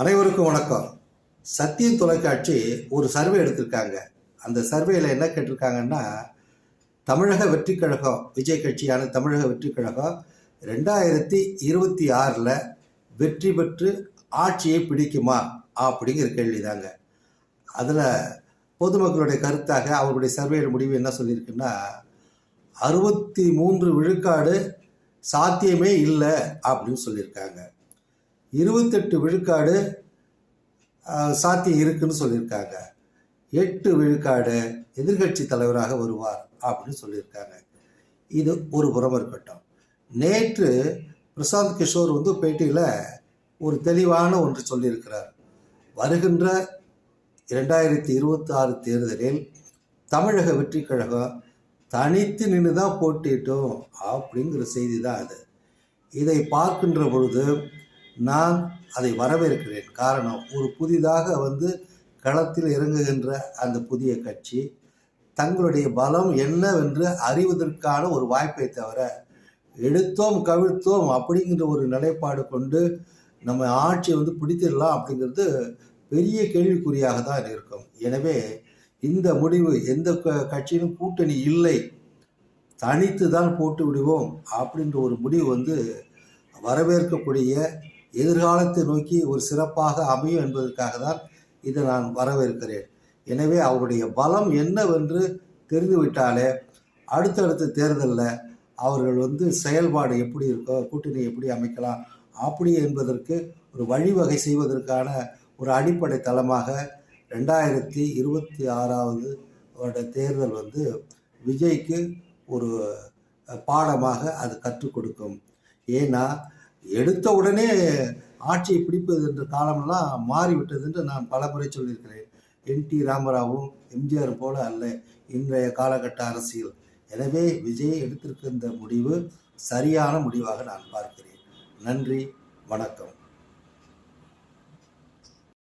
அனைவருக்கும் வணக்கம். சத்தியம் தொலைக்காட்சி ஒரு சர்வே எடுத்திருக்காங்க. அந்த சர்வேயில் என்ன கேட்டிருக்காங்கன்னா தமிழக வெற்றிக் கழகம் விஜய் கட்சியான தமிழக வெற்றிக் கழகம் ரெண்டாயிரத்தி இருபத்தி ஆறில் வெற்றி பெற்று ஆட்சியை பிடிக்குமா? அப்படிங்கிற கேள்விதாங்க. அதில் பொதுமக்களுடைய கருத்தாக அவருடைய சர்வேயில் முடிவு என்ன சொல்லியிருக்குன்னா அறுபத்தி மூன்று விழுக்காடு சாத்தியமே இல்லை அப்படின்னு சொல்லியிருக்காங்க. இருபத்தெட்டு விழுக்காடு சாத்தியம் இருக்குன்னு சொல்லியிருக்காங்க. எட்டு விழுக்காடு எதிர்க்கட்சி தலைவராக வருவார் அப்படின்னு சொல்லியிருக்காங்க. இது ஒரு புறம் இருக்கட்டும். நேற்று பிரசாந்த் கிஷோர் வந்து பேட்டியில் ஒரு தெளிவான ஒன்று சொல்லியிருக்கிறார். வருகின்ற இரண்டாயிரத்தி இருபத்தி ஆறு தேர்தலில் தமிழக வெற்றி கழகம் தனித்து நின்று தான் போட்டிட்டோம் அப்படிங்கிற செய்தி தான் அது. இதை பார்க்கின்ற பொழுது நான் அதை வரவேற்கிறேன். காரணம் ஒரு புதிதாக வந்து களத்தில் இறங்குகின்ற அந்த புதிய கட்சி தங்களுடைய பலம் என்னவென்று அறிவதற்கான ஒரு வாய்ப்பை தவிர எடுத்தோம் கவிழ்த்தோம் அப்படிங்கிற ஒரு நிலைப்பாடு கொண்டு நம்ம ஆட்சியை வந்து பிடித்திடலாம் அப்படிங்கிறது பெரிய கேள்விக்குறியாக தான் இருக்கும். எனவே இந்த முடிவு எந்த க- கட்சியிலும் கூட்டணி இல்லை. தனித்து தான் போட்டு விடுவோம் அப்படின்ற ஒரு முடிவு வந்து வரவேற்கக்கூடிய எதிர்காலத்தை நோக்கி ஒரு சிறப்பாக அமையும் என்பதற்காக தான் இதை நான் வரவேற்கிறேன். எனவே அவருடைய பலம் என்னவென்று தெரிந்துவிட்டாலே அடுத்தடுத்த தேர்தலில் அவர்கள் வந்து செயல்பாடு எப்படி இருக்கோ கூட்டணி எப்படி அமைக்கலாம் அப்படி என்பதற்கு ஒரு வழிவகை செய்வதற்கான ஒரு அடிப்படை தளமாக ரெண்டாயிரத்தி இருபத்தி ஆறாவது வருட தேர்தல் வந்து விஜய்க்கு ஒரு பாடமாக அது கற்றுக் கொடுக்கும். ஏன்னா எடுத்த உடனே ஆட்சியை பிடிப்பது என்ற காலமெல்லாம் மாறிவிட்டது என்று நான் பலமுறை சொல்லியிருக்கிறேன். என் டி ராமராவும் எம்ஜிஆர் போல அல்ல இன்றைய காலகட்ட அரசியல். எனவே விஜய் எடுத்திருக்கின்ற முடிவு சரியான முடிவாக நான் பார்க்கிறேன். நன்றி வணக்கம்.